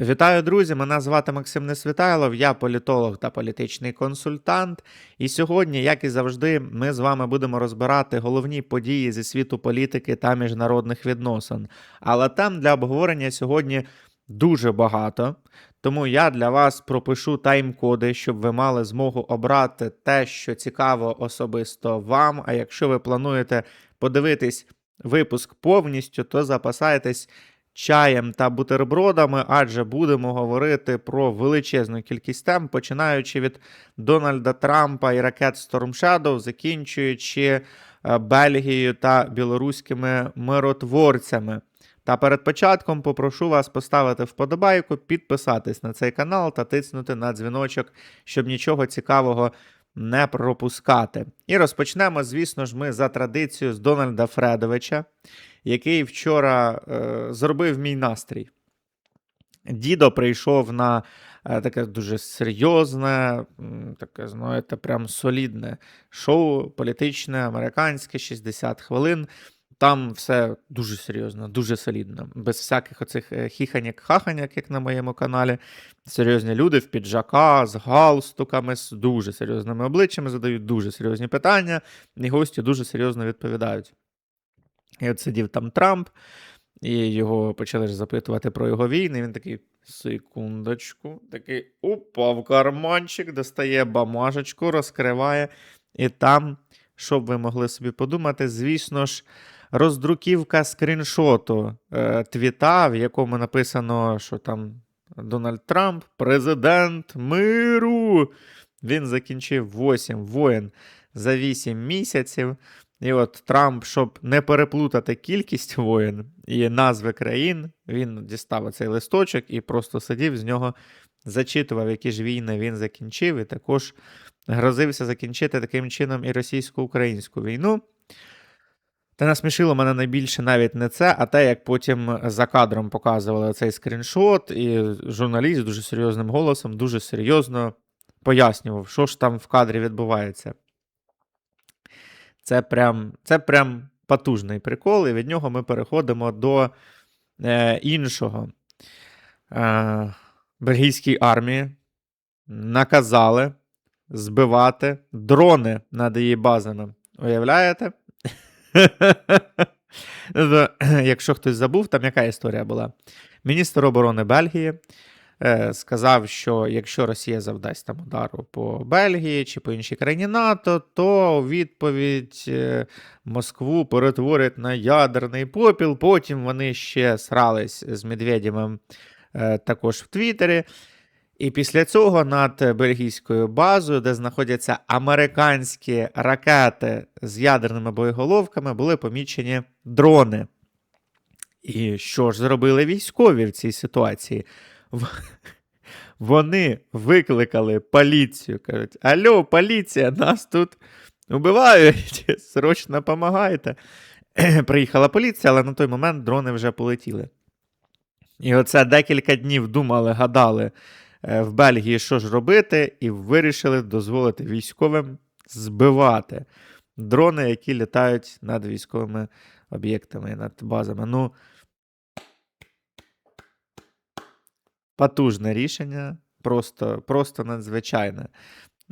Вітаю, друзі! Мене звати Максим Несвітайлов, я політолог та політичний консультант. І сьогодні, як і завжди, ми з вами будемо розбирати головні події зі світу політики та міжнародних відносин. Але тем для обговорення сьогодні дуже багато. Тому я для вас пропишу тайм-коди, щоб ви мали змогу обрати те, що цікаво особисто вам. А якщо ви плануєте подивитись випуск повністю, то запасайтесь чаєм та бутербродами, адже будемо говорити про величезну кількість тем, починаючи від Дональда Трампа і ракет Storm Shadow, закінчуючи е, Бельгією та білоруськими миротворцями. Та перед початком попрошу вас поставити вподобайку, підписатись на цей канал та тиснути на дзвіночок, щоб нічого цікавого не пропускати. І розпочнемо, звісно ж, ми за традицією з Дональда Фредовича, який вчора е, зробив мій настрій. Дідо прийшов на е, таке дуже серйозне, таке, знаєте, прям солідне шоу політичне, американське, 60 хвилин. Там все дуже серйозно, дуже солідно, без всяких оцих е, хіханьок-хаханьок, як на моєму каналі. Серйозні люди в піджака, з галстуками, з дуже серйозними обличчями, задають дуже серйозні питання, і гості дуже серйозно відповідають. І от сидів там Трамп, і його почали ж запитувати про його війни. Він такий, секундочку, такий упав карманчик, достає бамажечку, розкриває. І там, щоб ви могли собі подумати, звісно ж, роздруківка скріншоту е, твіта, в якому написано, що там Дональд Трамп, президент миру. Він закінчив 8 воєн за 8 місяців. І от Трамп, щоб не переплутати кількість воєн і назви країн, він дістав цей листочок і просто сидів з нього, зачитував, які ж війни він закінчив, і також грозився закінчити таким чином і російсько-українську війну. Та насмішило мене найбільше навіть не це, а те, як потім за кадром показували цей скріншот, і журналіст дуже серйозним голосом, дуже серйозно пояснював, що ж там в кадрі відбувається. Це прям, це прям потужний прикол, і від нього ми переходимо до е, іншого. Е, бельгійській армії наказали збивати дрони над її базами. Уявляєте? Якщо хтось забув, там яка історія була? Міністр оборони Бельгії е, сказав, що якщо Росія завдасть там удару по Бельгії чи по іншій країні НАТО, то відповідь е, Москву перетворять на ядерний попіл. Потім вони ще срались з Медведєвим е, також в Твіттері. І після цього над бельгійською базою, де знаходяться американські ракети з ядерними боєголовками, були помічені дрони. І що ж зробили військові в цій ситуації? Вони викликали поліцію. Кажуть: Алло, поліція, нас тут убивають, срочно допомагайте. Приїхала поліція, але на той момент дрони вже полетіли. І оце декілька днів думали, гадали в Бельгії, що ж робити, і вирішили дозволити військовим збивати дрони, які літають над військовими об'єктами, над базами. Ну, потужне рішення, просто, просто надзвичайне.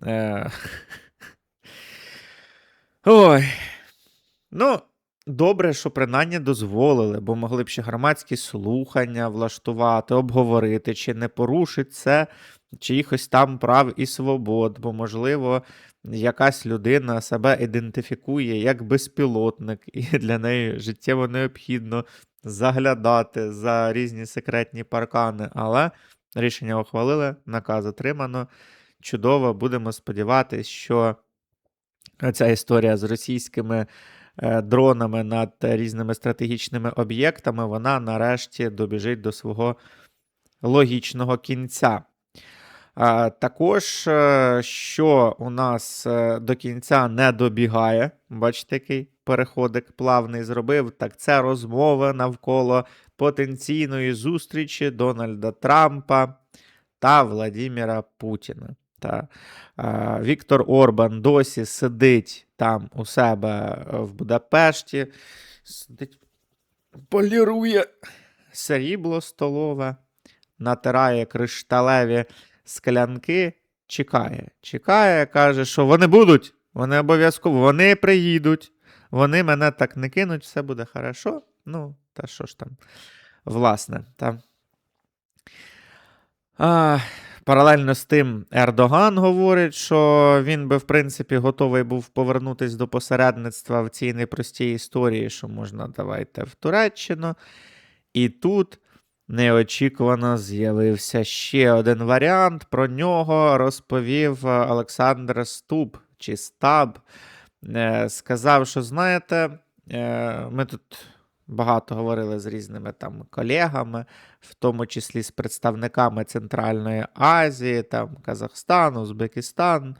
Е... Ой. Ну, добре, що принаймні дозволили, бо могли б ще громадські слухання влаштувати, обговорити, чи не порушить це чиїхось там прав і свобод, бо, можливо, якась людина себе ідентифікує як безпілотник, і для неї життєво необхідно заглядати за різні секретні паркани. Але рішення ухвалили, наказ отримано. Чудово, будемо сподіватися, що ця історія з російськими дронами над різними стратегічними об'єктами, вона нарешті добіжить до свого логічного кінця. Також, е, що у нас е, до кінця не добігає, бачите, який переходик плавний зробив, так це розмова навколо потенційної зустрічі Дональда Трампа та Владіміра Путіна. Та, е, Віктор Орбан досі сидить там у себе в Будапешті, сидить, полірує срібло столове натирає кришталеві склянки, чекає. Чекає, каже, що вони будуть, вони обов'язково, вони приїдуть, вони мене так не кинуть, все буде хорошо. Ну, та що ж там, власне, та. А, паралельно з тим, Ердоган говорить, що він би, в принципі, готовий був повернутися до посередництва в цій непростій історії, що можна давайте в Туреччину. І тут неочікувано з'явився ще один варіант. Про нього розповів Олександр Стуб чи Стаб. Е, Сказав, що знаєте, е, ми тут багато говорили з різними там колегами, в тому числі з представниками Центральної Азії, там Казахстан, Узбекистан.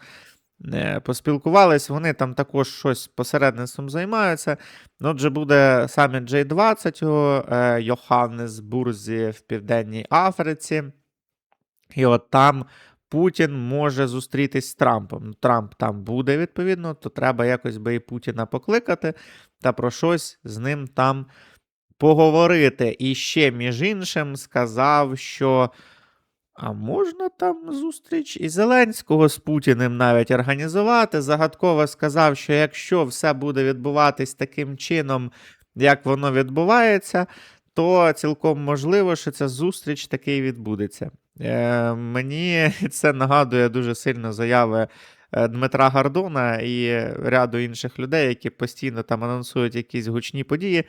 Е, Поспілкувались, вони там також щось посередництвом займаються. Ну, Отже, буде саміт J20 у е, Йоханнесбурзі в Південній Африці. І от там Путін може зустрітись з Трампом. Ну, Трамп там буде, відповідно, то треба якось би і Путіна покликати та про щось з ним там поговорити. І ще, між іншим, сказав, що. А можна там зустріч і Зеленського з Путіним навіть організувати. Загадково сказав, що якщо все буде відбуватись таким чином, як воно відбувається, то цілком можливо, що ця зустріч таки відбудеться. Е, мені це нагадує дуже сильно заяви Дмитра Гордона і ряду інших людей, які постійно там анонсують якісь гучні події,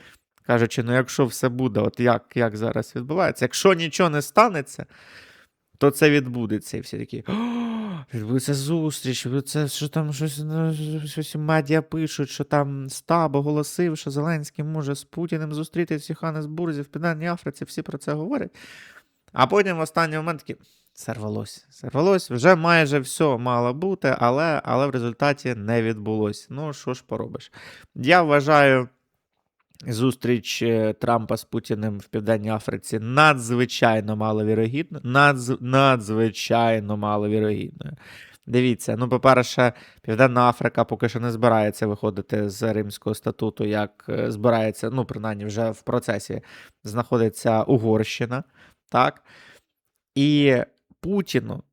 кажучи, ну якщо все буде, от як, як зараз відбувається, якщо нічого не станеться то це відбудеться. І всі такі. Відбудеться зустріч, це що там щось, ну, щось медіа пишуть, що там стаб оголосив, що Зеленський може з Путіним зустрітися в Йоханнесбурзі в Південній Африці, всі про це говорять. А потім в останній момент такі. Сорвалось. Сорвалось, вже майже все мало бути, але, але в результаті не відбулось. Ну, що ж поробиш? Я вважаю. Зустріч е, Трампа з Путіним в Південній Африці надзвичайно маловірогідно. Надз... Надзвичайно маловірогідною. Дивіться, ну, по-перше, Південна Африка поки що не збирається виходити з Римського статуту, як е, збирається, ну, принаймні, вже в процесі знаходиться Угорщина. так? І Путіну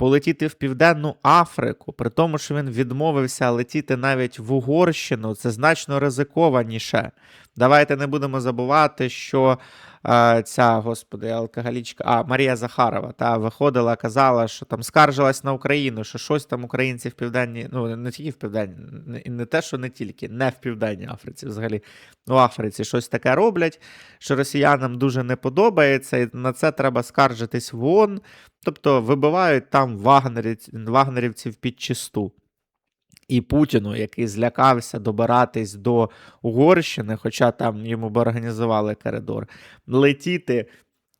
полетіти в Південну Африку, при тому, що він відмовився летіти навіть в Угорщину, це значно ризикованіше. Давайте не будемо забувати, що ця, господи, алкоголічка, а Марія Захарова та виходила, казала, що там скаржилась на Україну, що щось там українці в південній, ну не тільки в південній, не, те, що не тільки, не в Південній Африці, взагалі у Африці щось таке роблять, що росіянам дуже не подобається, і на це треба скаржитись в ООН. Тобто вибивають там вагнерівців, вагнерівців під чисту. І Путіну, який злякався добиратись до Угорщини, хоча там йому б організували коридор, летіти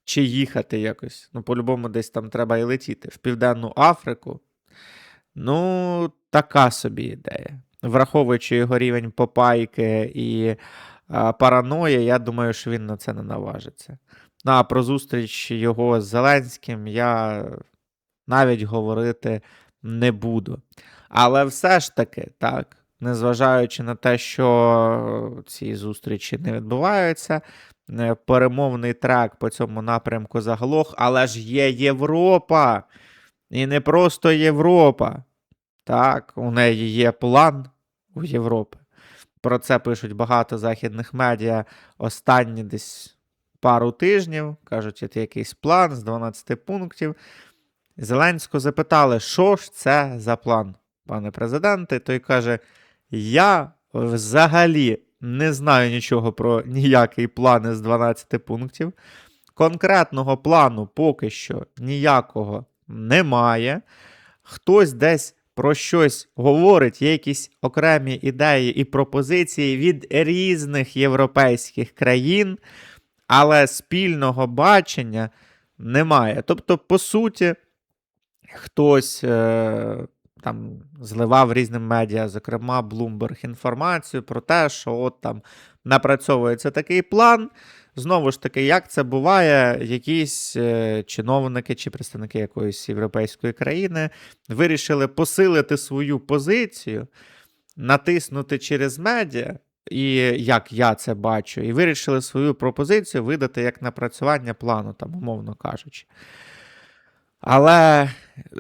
чи їхати якось. Ну, по-любому, десь там треба і летіти. В Південну Африку. Ну, така собі ідея. Враховуючи його рівень попайки і а, параної, я думаю, що він на це не наважиться. Ну, а про зустріч його з Зеленським я навіть говорити не буду. Але все ж таки, так, незважаючи на те, що ці зустрічі не відбуваються, е, перемовний трек по цьому напрямку заглох, але ж є Європа. І не просто Європа. Так, у неї є план у Європи. Про це пишуть багато західних медіа останні десь пару тижнів. Кажуть, це якийсь план з 12 пунктів. Зеленського запитали, що ж це за план, пане президенте. Той каже: Я взагалі не знаю нічого про ніякий план з 12 пунктів. Конкретного плану поки що ніякого немає. Хтось десь про щось говорить, є якісь окремі ідеї і пропозиції від різних європейських країн, але спільного бачення немає. Тобто, по суті, хтось е, там зливав різним медіа, зокрема Bloomberg, інформацію про те, що от там напрацьовується такий план. Знову ж таки, як це буває, якісь е, чиновники чи представники якоїсь європейської країни вирішили посилити свою позицію, натиснути через медіа, і як я це бачу, і вирішили свою пропозицію видати як напрацювання плану, там, умовно кажучи. Але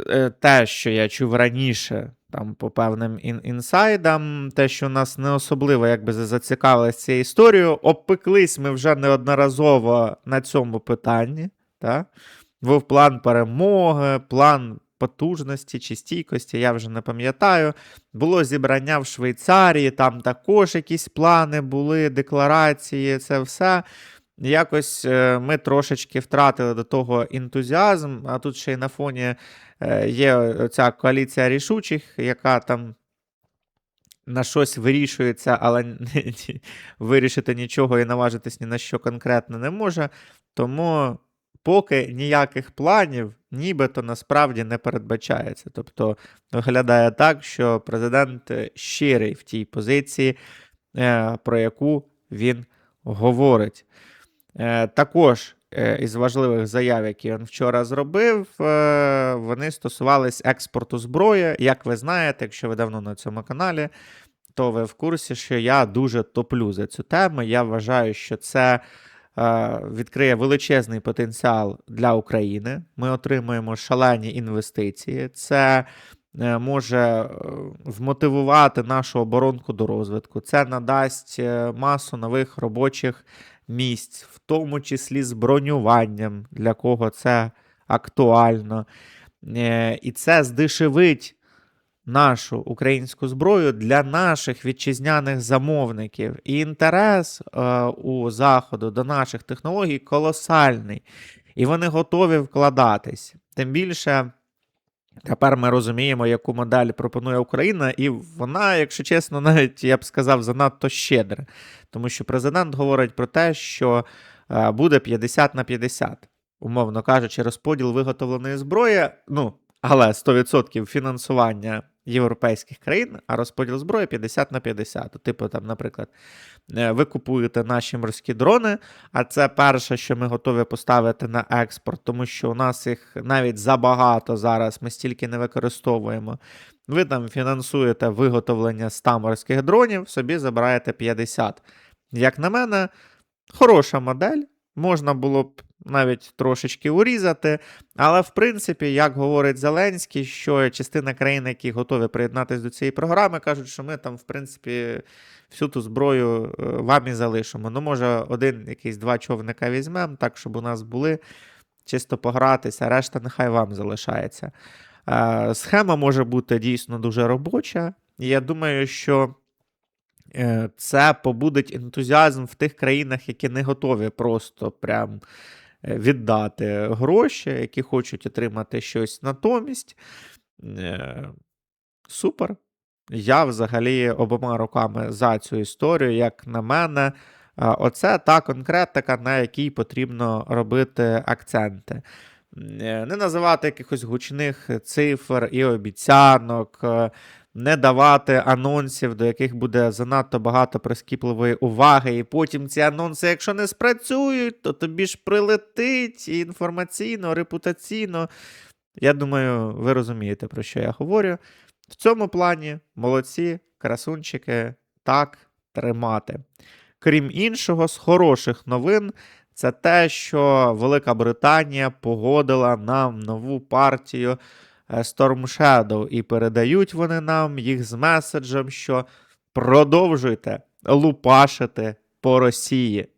е, те, що я чув раніше, там по певним ін- інсайдам, те, що нас не особливо якби зацікавилися цією історією, обпеклись ми вже неодноразово на цьому питанні. Та? Був план перемоги, план потужності чи стійкості, я вже не пам'ятаю. Було зібрання в Швейцарії, там також якісь плани були, декларації, це все. Якось е, ми трошечки втратили до того ентузіазм, а тут ще й на фоні е, є ця коаліція рішучих, яка там на щось вирішується, але вирішити нічого і наважитись ні на що конкретно не може. Тому поки ніяких планів нібито насправді не передбачається. Тобто виглядає так, що президент е, щирий в тій позиції, про яку він говорить. Е, Також е, із важливих заяв, які він вчора зробив, е, вони стосувались експорту зброї. Як ви знаєте, якщо ви давно на цьому каналі, то ви в курсі, що я дуже топлю за цю тему. Я вважаю, що це відкриє величезний потенціал для України. Ми отримуємо шалені інвестиції. Це може вмотивувати нашу оборонку до розвитку. Це надасть масу нових робочих місць, в тому числі з бронюванням, для кого це актуально. Е, І це здешевить нашу українську зброю для наших вітчизняних замовників. І інтерес е, у Заходу до наших технологій колосальний. І вони готові вкладатись. Тим більше. Тепер ми розуміємо, яку модель пропонує Україна, і вона, якщо чесно, навіть я б сказав, занадто щедра. Тому що президент говорить про те, що е, буде 50 на 50, умовно кажучи, розподіл виготовленої зброї. Ну, але 100% фінансування європейських країн, а розподіл зброї 50 на 50. Типу, там, наприклад, е, ви купуєте наші морські дрони, а це перше, що ми готові поставити на експорт, тому що у нас їх навіть забагато зараз, ми стільки не використовуємо. Ви там фінансуєте виготовлення 100 морських дронів, собі забираєте 50. Як на мене, хороша модель. Можна було б навіть трошечки урізати. Але, в принципі, як говорить Зеленський, що частина країн, які готові приєднатися до цієї програми, кажуть, що ми там, в принципі, всю ту зброю е, вам і залишимо. Ну, може, один якийсь два човника візьмемо, так, щоб у нас були чисто погратися, решта нехай вам залишається. Е, Схема може бути дійсно дуже робоча. Я думаю, що це побудить ентузіазм в тих країнах, які не готові просто прям е, віддати гроші, які хочуть отримати щось натомість. Е, Супер. Я взагалі обома руками за цю історію, як на мене, оце та конкретика, на якій потрібно робити акценти. Е, Не називати якихось гучних цифр і обіцянок, е, не давати анонсів, до яких буде занадто багато прискіпливої уваги, і потім ці анонси, якщо не спрацюють, то тобі ж прилетить і інформаційно, репутаційно. Я думаю, ви розумієте, про що я говорю. В цьому плані молодці, красунчики, так тримати. Крім іншого, з хороших новин, це те, що Велика Британія погодила нам нову партію Storm Shadow, і передають вони нам їх з меседжем, що продовжуйте лупашити по Росії.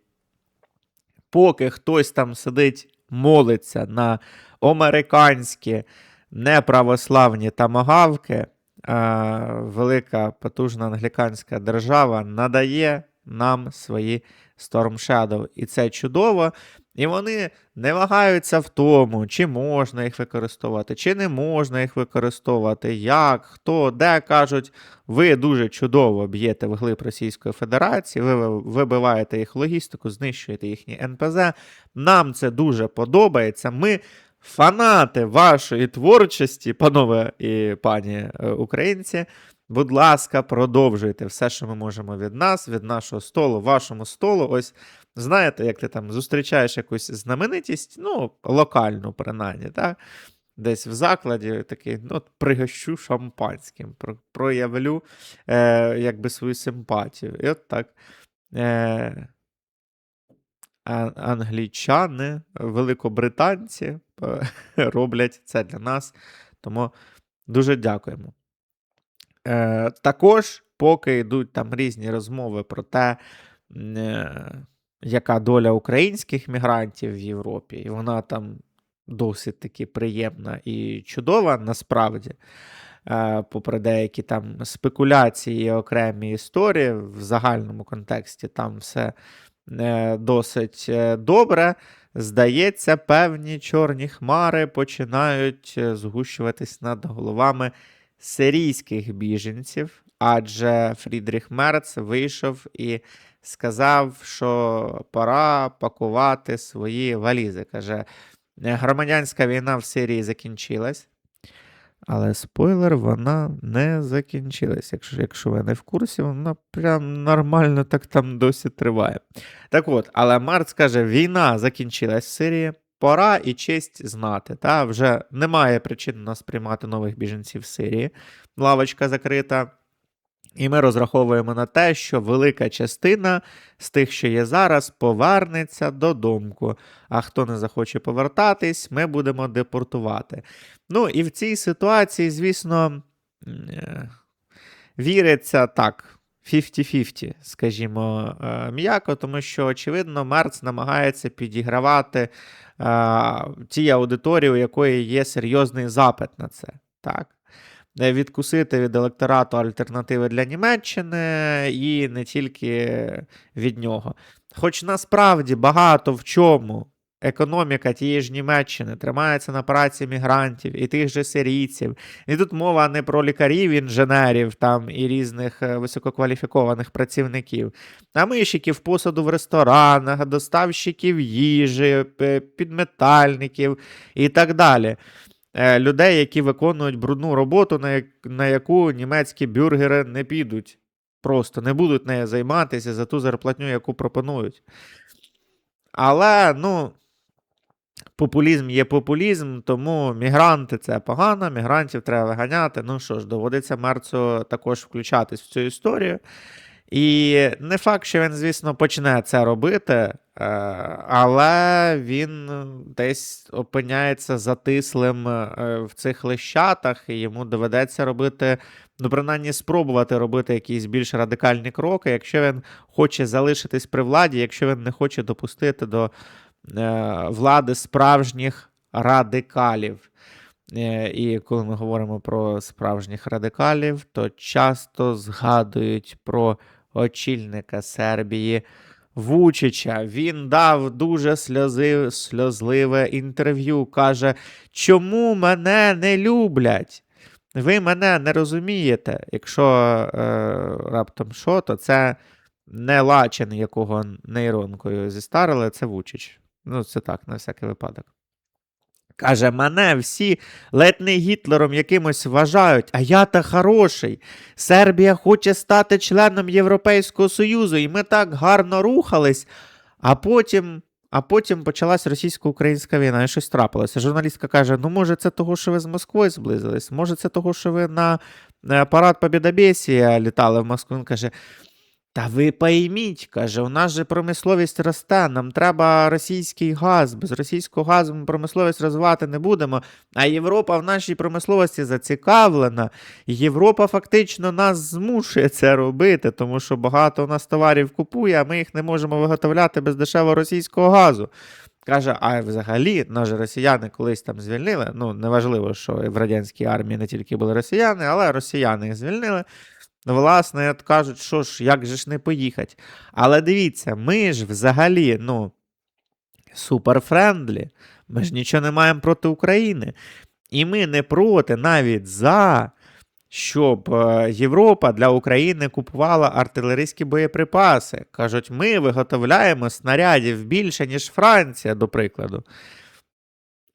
Поки хтось там сидить, молиться на американські неправославні тамагавки, а, велика потужна англіканська держава надає нам свої Storm Shadow. І це чудово. І вони не вагаються в тому, чи можна їх використовувати, чи не можна їх використовувати, як, хто, де кажуть, ви дуже чудово б'єте в глиб Російської Федерації, ви вибиваєте їх логістику, знищуєте їхні НПЗ. Нам це дуже подобається. Ми фанати вашої творчості, панове і пані е, українці. Будь ласка, продовжуйте все, що ми можемо від нас, від нашого столу, вашому столу. Ось знаєте, як ти там зустрічаєш якусь знаменитість, ну, локальну, принаймні, так? десь в закладі, такий, ну, пригощу шампанським, проявлю е, якби свою симпатію. І от так. Е, англічани, великобританці е, роблять це для нас. Тому дуже дякуємо. Е, також, поки йдуть там різні розмови про те, е, яка доля українських мігрантів в Європі, і вона там досить таки приємна і чудова насправді. Е, попри деякі там спекуляції і окремі історії в загальному контексті, там все е, досить е, добре. Здається, певні чорні хмари починають згущуватись над головами сирійських біженців, адже Фрідріх Мерц вийшов і сказав, що пора пакувати свої валізи. Каже, «Е, громадянська війна в Сирії закінчилась. Але спойлер, вона не закінчилась. Якщо, якщо ви не в курсі, вона прям нормально так там досі триває. Так от, але Марц каже: війна закінчилась в Сирії, пора і честь знати. Та? Вже немає причин нас приймати нових біженців в Сирії. Лавочка закрита. І ми розраховуємо на те, що велика частина з тих, що є зараз, повернеться додому. А хто не захоче повертатись, ми будемо депортувати. Ну і в цій ситуації, звісно, е, віриться так. 50-50, скажімо, е, м'яко, тому що, очевидно, Мерц намагається підігравати е, тій аудиторії, у якої є серйозний запит на це. Так? Відкусити від електорату альтернативи для Німеччини і не тільки від нього. Хоч насправді багато в чому економіка тієї ж Німеччини тримається на праці мігрантів і тих же сирійців. І тут мова не про лікарів, інженерів там і різних е, висококваліфікованих працівників, а мишиків посуду в ресторанах, доставщиків їжі, підметальників і так далі. Е, Людей, які виконують брудну роботу, на, як- на яку німецькі бюргери не підуть. Просто не будуть нею займатися за ту зарплатню, яку пропонують. Але, ну, популізм є популізм, тому мігранти це погано, мігрантів треба виганяти. Ну що ж, доводиться Мерцу також включатись в цю історію. І не факт, що він, звісно, почне це робити, е, але він десь опиняється затислим е, в цих лищатах, і йому доведеться робити, ну, принаймні, спробувати робити якісь більш радикальні кроки, якщо він хоче залишитись при владі, якщо він не хоче допустити до е, влади справжніх радикалів. І коли ми говоримо про справжніх радикалів, то часто згадують про очільника Сербії Вучича. Він дав дуже сльози, сльозливе інтерв'ю. Каже, чому мене не люблять? Ви мене не розумієте. Якщо е, раптом що, то це не Лачин, якого нейронкою зістарили, це Вучич. Ну, це так, на всякий випадок. Каже, мене всі ледь не Гітлером якимось вважають, а я та хороший. Сербія хоче стати членом Європейського Союзу, і ми так гарно рухались. А потім, а потім почалась російсько-українська війна, і щось трапилося. Журналістка каже: ну, може, це того, що ви з Москвою зблизились, може, це того, що ви на е, парад Побєдобєсія літали в Москву. Він каже. Та ви пойміть, каже, у нас же промисловість росте, нам треба російський газ. Без російського газу ми промисловість розвивати не будемо. А Європа в нашій промисловості зацікавлена. Європа фактично нас змушує це робити, тому що багато у нас товарів купує, а ми їх не можемо виготовляти без дешевого російського газу. Каже, а взагалі, нас же росіяни колись там звільнили. Ну, неважливо, що в радянській армії не тільки були росіяни, але росіяни їх звільнили. Власне, от кажуть, що ж, як же ж не поїхати. Але дивіться, ми ж взагалі, ну, суперфрендлі. Ми ж нічого не маємо проти України. І ми не проти навіть за, щоб е, Європа для України купувала артилерійські боєприпаси. Кажуть, ми виготовляємо снарядів більше, ніж Франція, до прикладу.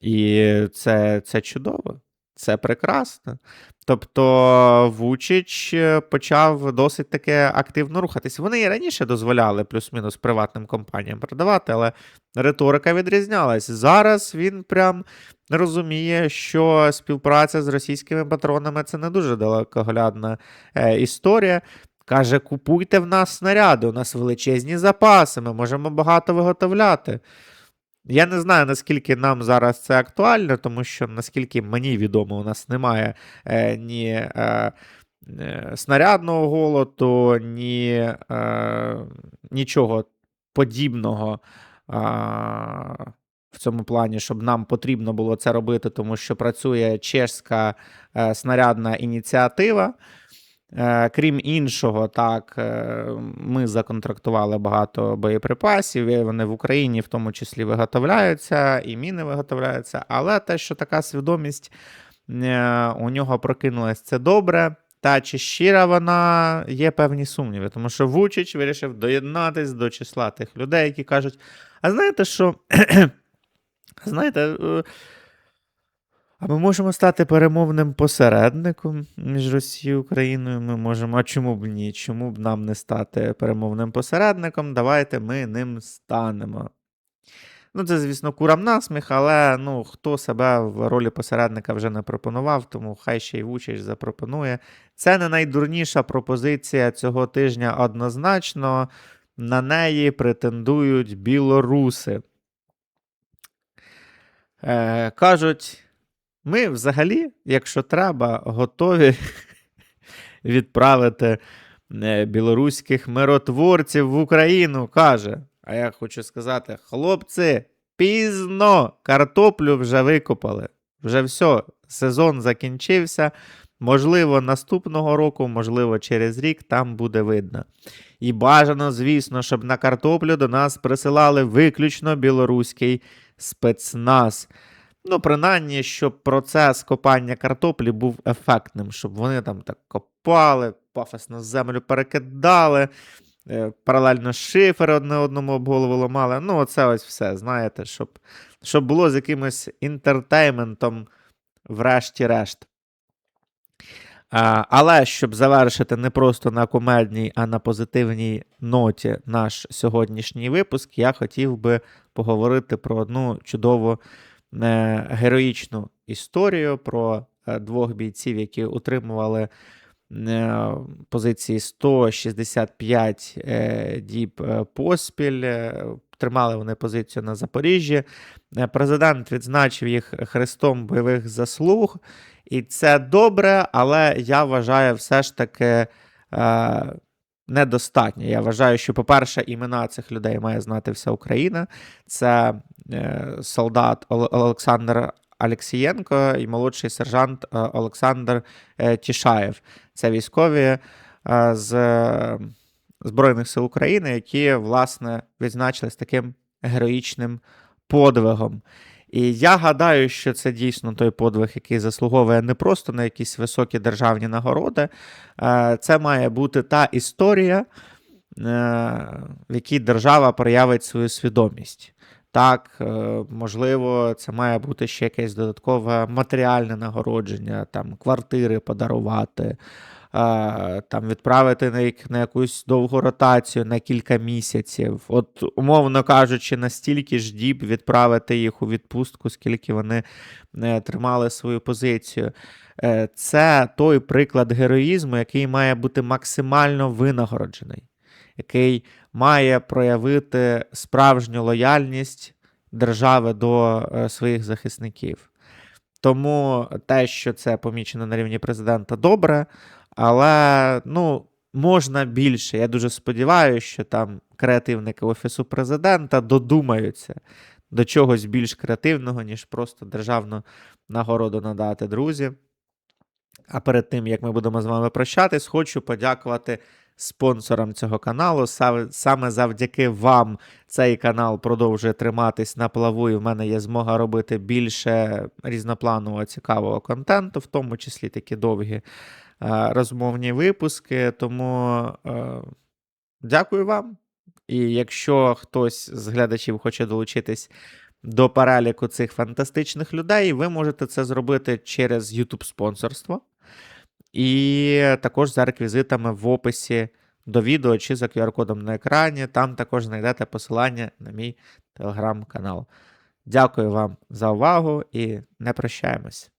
І це, це чудово. Це прекрасно. Тобто Вучич е, почав досить таки активно рухатись. Вони і раніше дозволяли плюс-мінус приватним компаніям продавати, але риторика відрізнялась. Зараз він прям розуміє, що співпраця з російськими патронами це не дуже далекоглядна е, історія. Каже, купуйте в нас снаряди, у нас величезні запаси, ми можемо багато виготовляти. Я не знаю, наскільки нам зараз це актуально, тому що, наскільки мені відомо, у нас немає е, ні е, е, снарядного голоду, ні е, нічого подібного. Е, в цьому плані, щоб нам потрібно було це робити, тому що працює чешська е, снарядна ініціатива. Е, Крім іншого, так, е, ми законтрактували багато боєприпасів, вони в Україні в тому числі виготовляються, і міни виготовляються. Але те, що така свідомість е, у нього прокинулась, це добре. Та чи щира вона є певні сумніви, тому що Вучич вирішив доєднатись до числа тих людей, які кажуть: а знаєте що? знаєте, а ми можемо стати перемовним посередником між Росією і Україною. Ми можемо. А чому б ні? Чому б нам не стати перемовним посередником? Давайте ми ним станемо. Ну, це, звісно, курам насміх, але ну, хто себе в ролі посередника вже не пропонував, тому хай ще й Вучич запропонує. Це не найдурніша пропозиція цього тижня однозначно. На неї претендують білоруси. Е, Кажуть. Ми взагалі, якщо треба, готові відправити е, білоруських миротворців в Україну. Каже. А я хочу сказати: хлопці, пізно картоплю вже викопали. Вже все, сезон закінчився. Можливо, наступного року, можливо, через рік там буде видно. І бажано, звісно, щоб на картоплю до нас присилали виключно білоруський спецназ. Ну, принаймні, щоб процес копання картоплі був ефектним, щоб вони там так копали, пафосно землю перекидали, е, паралельно шифери одне одному об голову ламали. Ну, оце ось все, знаєте, щоб, щоб було з якимось інтертейментом, врешті-решт. Але щоб завершити не просто на комедній, а на позитивній ноті наш сьогоднішній випуск, я хотів би поговорити про одну чудову героїчну історію про е, двох бійців, які утримували е, позиції 165 е, діб е, поспіль. е, Тримали вони позицію на Запоріжжі. Е, Президент відзначив їх хрестом бойових заслуг. І це добре, але я вважаю, все ж таки е, недостатньо. Я вважаю, що, по-перше, імена цих людей має знати вся Україна. Це е, солдат Олександр Алексієнко і молодший сержант е, Олександр е, Тішаєв. Це військові з Збройних сил України, які, власне, відзначились таким героїчним подвигом. І я гадаю, що це дійсно той подвиг, який заслуговує не просто на якісь високі державні нагороди. Це має бути та історія, е, в якій держава проявить свою свідомість. Так, е, можливо, це має бути ще якесь додаткове матеріальне нагородження, там квартири подарувати, там відправити на, як- на якусь довгу ротацію на кілька місяців. От, умовно кажучи, настільки ж діб відправити їх у відпустку, скільки вони е, тримали свою позицію. Е, Це той приклад героїзму, який має бути максимально винагороджений, який має проявити справжню лояльність держави до е, своїх захисників. Тому те, що це помічено на рівні президента, добре, але ну, можна більше. Я дуже сподіваюся, що там креативники Офісу президента додумаються до чогось більш креативного, ніж просто державну нагороду надати, друзі. А перед тим, як ми будемо з вами прощатись, хочу подякувати спонсорам цього каналу. Саме завдяки вам цей канал продовжує триматись на плаву, і в мене є змога робити більше різнопланового цікавого контенту, в тому числі такі довгі розмовні випуски. Тому е, дякую вам. І якщо хтось з глядачів хоче долучитись до переліку цих фантастичних людей, ви можете це зробити через YouTube спонсорство. І також за реквізитами в описі до відео чи за QR-кодом на екрані. Там також знайдете посилання на мій телеграм-канал. Дякую вам за увагу і не прощаємось.